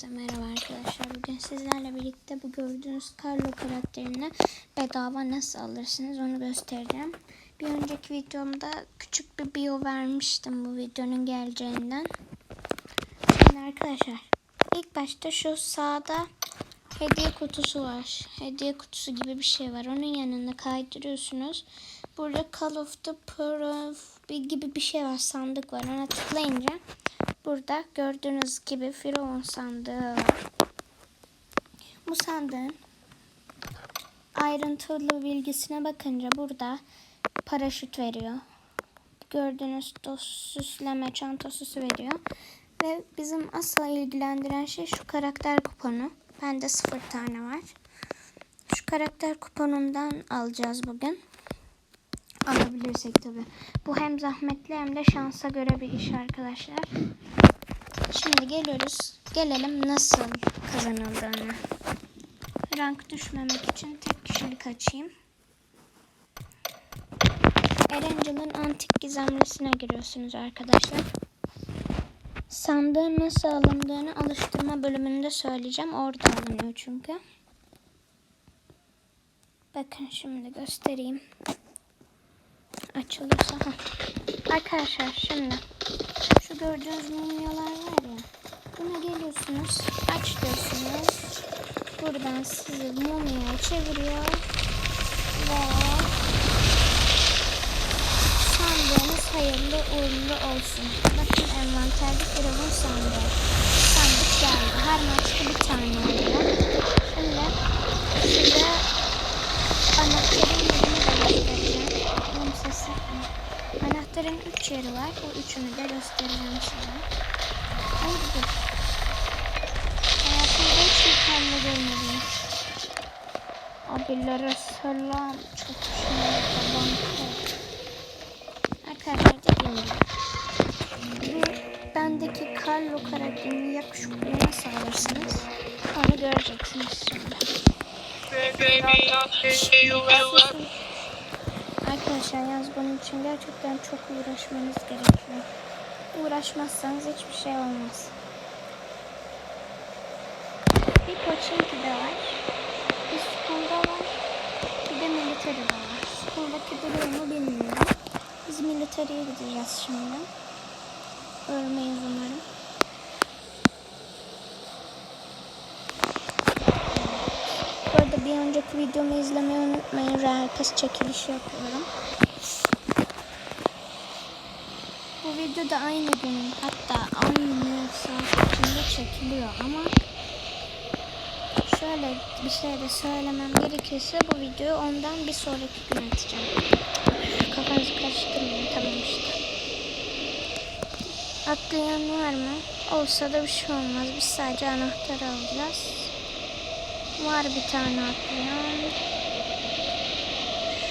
Herkese merhaba arkadaşlar. Bugün sizlerle birlikte bu gördüğünüz Carlo karakterini bedava nasıl alırsınız onu göstereceğim. Bir önceki videomda küçük bir bio vermiştim bu videonun geleceğinden. Şimdi arkadaşlar ilk başta şu sağda hediye kutusu var. Hediye kutusu gibi bir şey var. Onun yanına kaydırıyorsunuz. Burada Call of the Pro gibi bir şey var. Sandık var. Ona tıklayınca Burada gördüğünüz gibi Firavun sandığı var. Bu sandığın ayrıntılı bilgisine bakınca burada paraşüt veriyor. Gördüğünüz dost süsleme çantası veriyor. Ve bizim asıl ilgilendiren şey şu karakter kuponu. Bende sıfır tane var. Şu karakter kuponundan alacağız bugün. Alabilirsek tabi. Bu hem zahmetli hem de şansa göre bir iş arkadaşlar. Şimdi geliyoruz. Gelelim nasıl kazanıldığını. Rank düşmemek için tek kişilik açayım. Erangel'ın antik gizemlisine giriyorsunuz arkadaşlar. Sandığın nasıl alındığını alıştırma bölümünde söyleyeceğim. Orada alınıyor çünkü. Bakın şimdi göstereyim. Açılırsa. Arkadaşlar şimdi şu gördüğünüz mumyalar var ya. Buna geliyorsunuz. Aç diyorsunuz. Buradan sizi mumyaya çeviriyor. Ve sandığınız hayırlı uğurlu olsun. Bakın envanterde firavun sandığı. Sandık geldi. Her maçta bir tane oluyor. Şimdi size anahtarın yerini de göstereceğim. Benim sesim. Anahtarın üç yeri üçünü de göstereceğim size. Hayırdır? Hayatımda hiç mükemmel görmedim. Abilere selam. Çok falan. Arkadaşlar dediğim gibi. Bu bendeki Carlo karakterini yakışıklı nasıl alırsınız? Onu göreceksiniz şimdi. Arkadaşlar yalnız bunun için gerçekten çok uğraşmanız gerekiyor. Uğraşmazsanız hiçbir şey olmaz. Bir Pochinki de var. Bir School'da var. Bir de Military'de var. School'daki durumu bilmiyorum. Biz Military'ye gideceğiz şimdi. Ölmeyiz umarım. Bu arada bir önceki videomu izlemeyi unutmayın. Herkes çekilişi yapıyorum. Bu video da aynı gün hatta aynı saat içinde çekiliyor ama şöyle bir şey de söylemem gerekirse bu videoyu ondan bir sonraki gün atacağım. Kafanızı karıştırmayın tamam işte. Atlayan var mı? Olsa da bir şey olmaz. Biz sadece anahtarı alacağız. Var bir tane atlayan.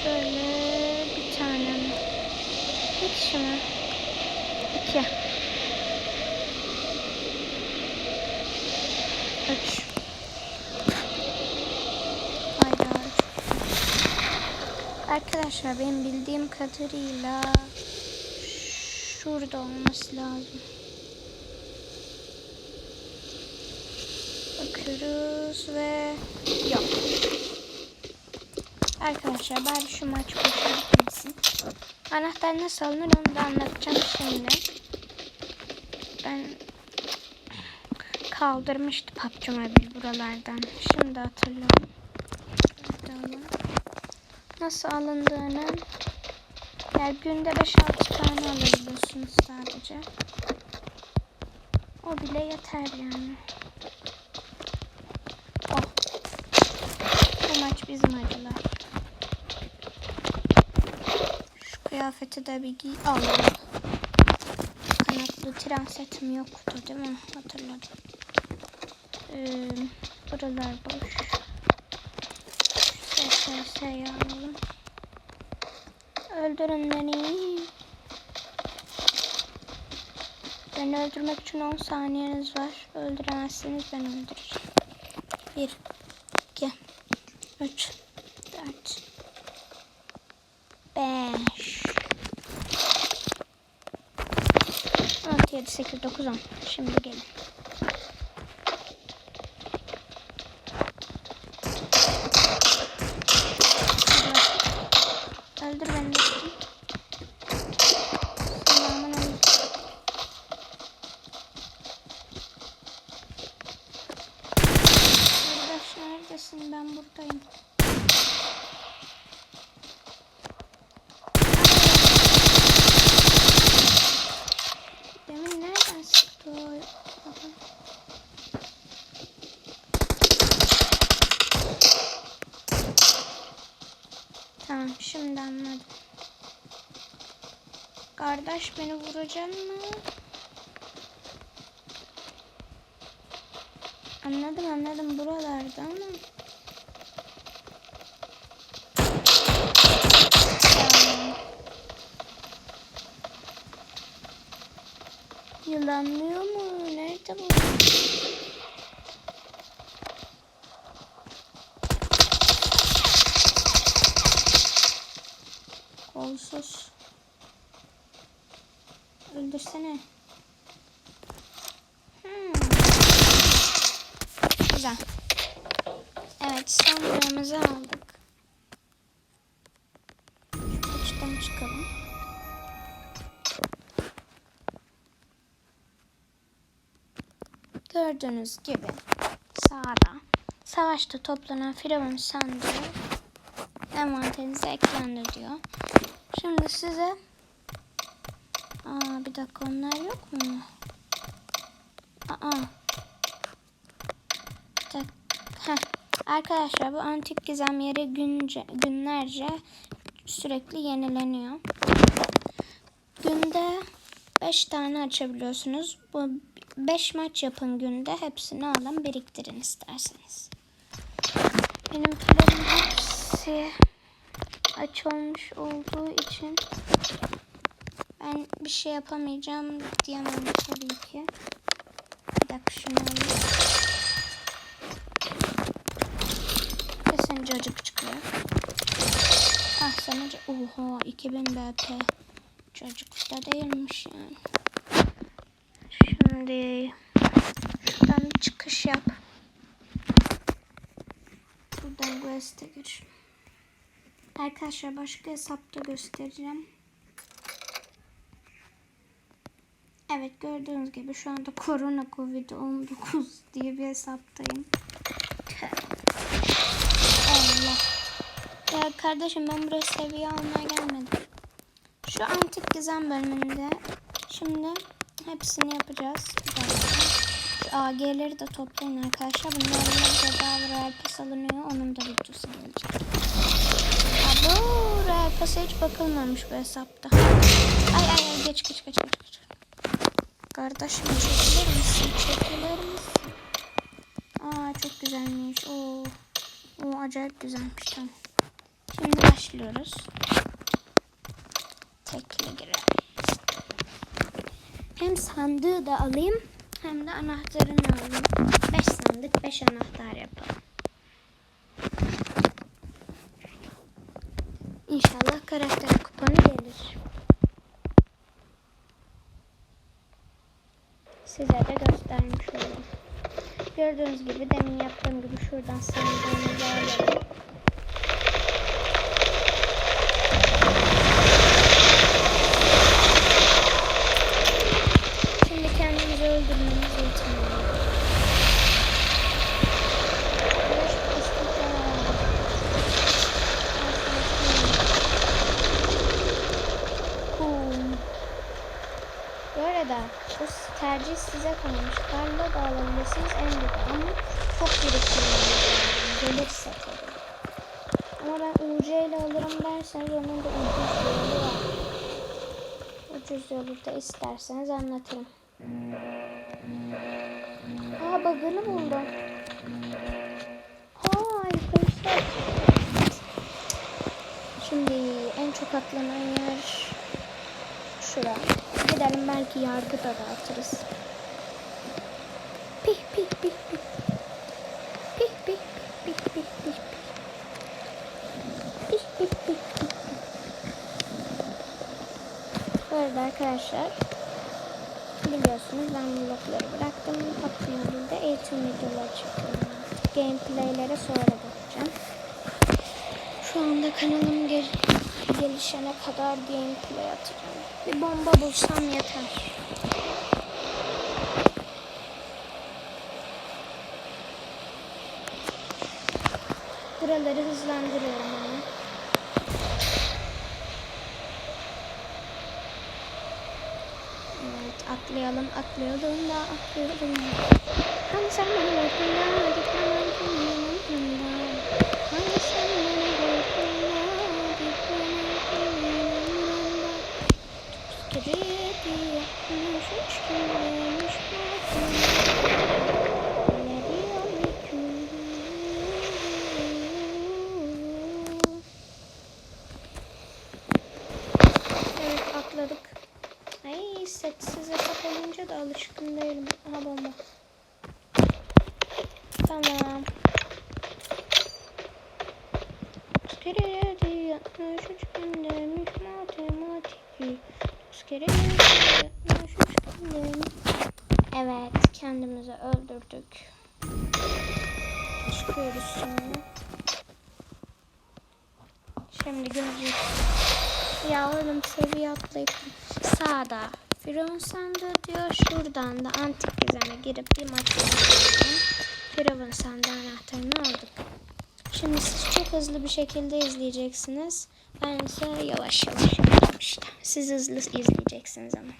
Şöyle bir tane. Bir kişi mi? İki. Üç. Hayda. Arkadaşlar benim bildiğim kadarıyla şurada olması lazım. Bakıyoruz ve yok. Arkadaşlar bari şu maç boşa gitmesin. Anahtar nasıl alınır onu da anlatacağım şimdi. Ben kaldırmıştı PUBG Mobile buralardan. Şimdi hatırlıyorum. Nasıl alındığını yani günde 5-6 tane alabiliyorsunuz sadece. O bile yeter yani. Oh. Bu maç bizim acılar. Şu kıyafeti de bir giy. Allah. Kanatlı tren setim yoktu değil mi? Hatırladım. Ee, buralar boş. SSS'yi alalım. Öldürün beni. Beni öldürmek için 10 saniyeniz var. Öldüremezseniz ben öldürürüm. 1 2 3 4 5 6 7 8 9 10 Şimdi gelin. Kardeş beni vuracaksın mı? Anladım anladım buralarda ama. Yılanlıyor mu? Nerede bu? Kolsuz. Öldürsene. Hmm. Güzel. Evet sandığımızı aldık. Şu içten çıkalım. Gördüğünüz gibi sağda savaşta toplanan firavun sandığı envanterinize eklendi diyor. Şimdi size Aa bir dakika onlar yok mu? Aa. Heh. Arkadaşlar bu antik gizem yeri günce, günlerce sürekli yenileniyor. Günde 5 tane açabiliyorsunuz. Bu 5 maç yapın günde. Hepsini alın biriktirin isterseniz. Benimkilerin hepsi aç olmuş olduğu için ben bir şey yapamayacağım diyemem tabii ki. Bir dakika şunu alayım. Kesin cacık çıkıyor. Ah sana Oha 2000 BP. Cacık da değilmiş yani. Şimdi şuradan çıkış yap. Buradan Quest'e gir. Arkadaşlar başka hesapta göstereceğim. Evet gördüğünüz gibi şu anda Korona Covid-19 diye bir hesaptayım. Allah. Ya kardeşim ben buraya seviye almaya gelmedim. Şu antik gizem bölümünde şimdi hepsini yapacağız. Şu AG'leri de toplayın arkadaşlar. Bunlarla bedava Royal Pass alınıyor. Onun da videosu gelecek. Abo Royal Pass'a hiç bakılmamış bu hesapta. Ay ay ay geç geç geç geç. geç. Kardeşim çekilir misin? Çekilir misin? Aa çok güzelmiş. Oo. Oo acayip güzelmiş tamam. Şimdi başlıyoruz. Tekli girelim. Hem sandığı da alayım hem de anahtarını alayım. 5 sandık 5 anahtar yapalım. İnşallah karakter kuponu gelir. Size de göstermiş olayım. Gördüğünüz gibi demin yaptığım gibi şuradan sandığımızı alalım. Şimdi kendimizi öldürmemiz yeterli. Beş istikrar aldık. Boom. Bu arada bu tercih da alabilirsiniz en kötü ama çok lazım. Gelirse tabii. Ama ben UC ile alırım derseniz onun da ucuz yolu var. Ucuz yolu da isterseniz anlatırım. Aa bug'ını buldum. Hay arkadaşlar. Şimdi en çok atlanan yer şura. Gidelim belki yargı da dağıtırız. Pih pih pih pih. Pih pih pih pih pih pih. Pih arkadaşlar biliyorsunuz ben vlogları bıraktım. Patreon'da eğitim videoları çekiyorum artık. Gameplaylere sonra bakacağım. Şu anda kanalım gel gelişene kadar gameplay atacağım. Bir bomba bulsam yeter. Buraları hızlandırıyorum ama. Evet atlayalım atlayalım da atlayalım. Hani sen beni vurdun ya gitmem yanımda. Hani sen beni vurdun ya gitmem yanımda. Geri üç günlüymüş matemi. Ne diyor hüküm? Evet atladık. Ay sessiz hesap olunca da alışkın değilim. Aha bomba. Tamam. Kere yedi yatmış üç gündemiş matematik. Dokuz kere yedi yatmış üç gündemiş. Evet kendimizi öldürdük. Çıkıyoruz şimdi. Şimdi göreceğiz. Ya oğlum seviye atlayıp sağda Firavun sandığı diyor. Şuradan da antik gizeme girip bir maç yapalım. Firavun sandığı anahtarını aldık. Şimdi siz çok hızlı bir şekilde izleyeceksiniz. Ben ise yavaş yavaş işte. Siz hızlı izleyeceksiniz ama.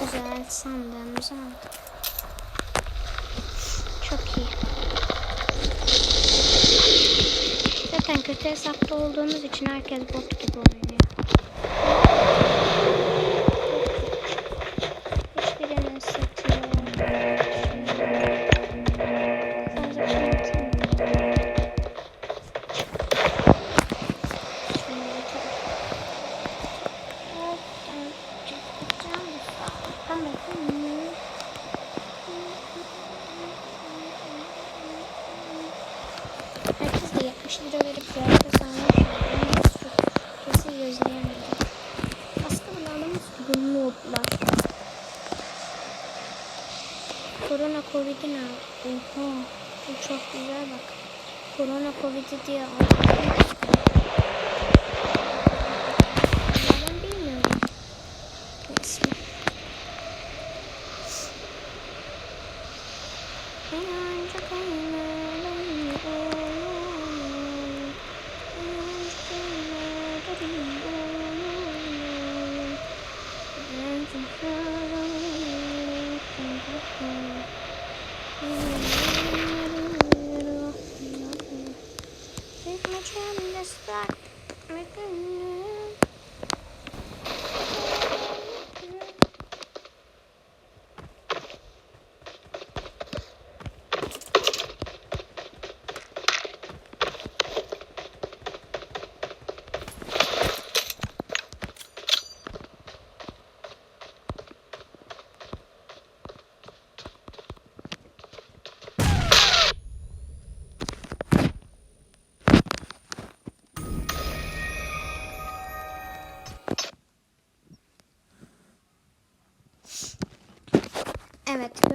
Güzel sandığımızı aldık. Çok iyi. Zaten kötü hesapta olduğumuz için herkes bot gibi oynuyor. Hiçbirinin. Tamam. Herkes de 70 lira verip yerde diye aldım.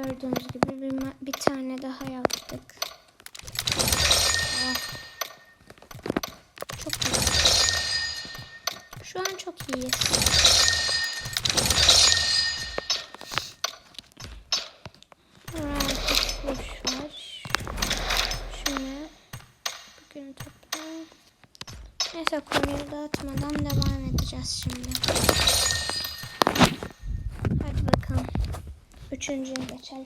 Gördüğünüz gibi bir, bir tane daha yaptık. Oh. Çok iyi. Şu an çok iyiyiz. Neyse konuyu dağıtmadan devam edeceğiz şimdi. Hadi bakalım. Üçüncüye geçelim.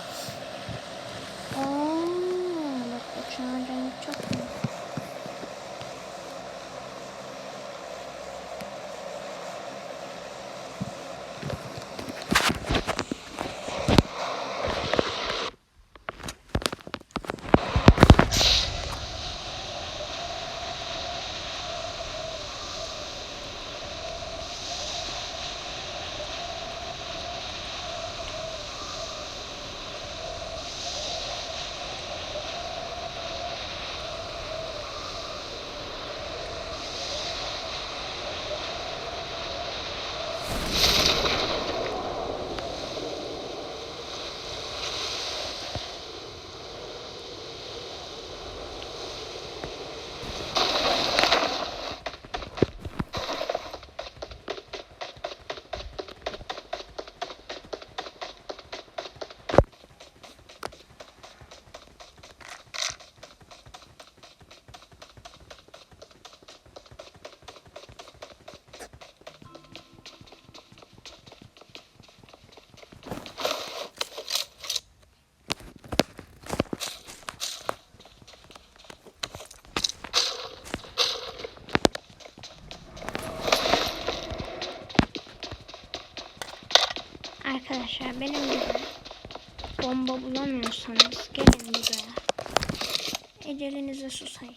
Susayın.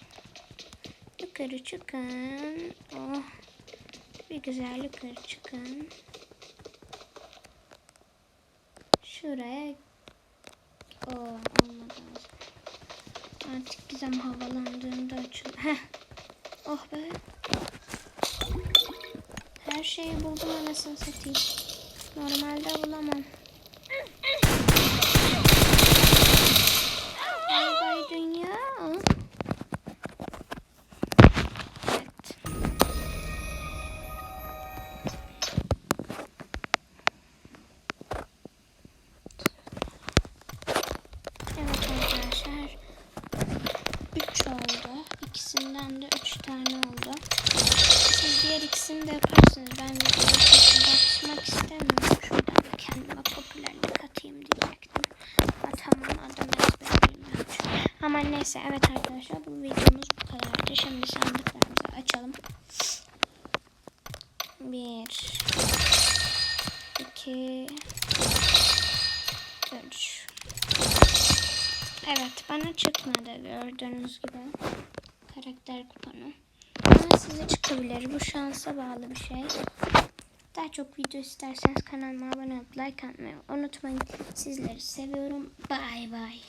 Yukarı çıkın. Oh. Bir güzel yukarı çıkın. Şuraya. O olmadı. Artık gizem havalandığında açıl. Heh. Oh be. Her şeyi buldum anasını satayım. Normalde bulamam. Ama neyse evet arkadaşlar bu videomuz bu kadardı. Şimdi sandıklarımızı açalım. Bir, iki, üç. Evet bana çıkmadı gördüğünüz gibi. Karakter kuponu. Ama size çıkabilir. Bu şansa bağlı bir şey. Daha çok video isterseniz kanalıma abone olup like atmayı unutmayın. Sizleri seviyorum. Bay bay.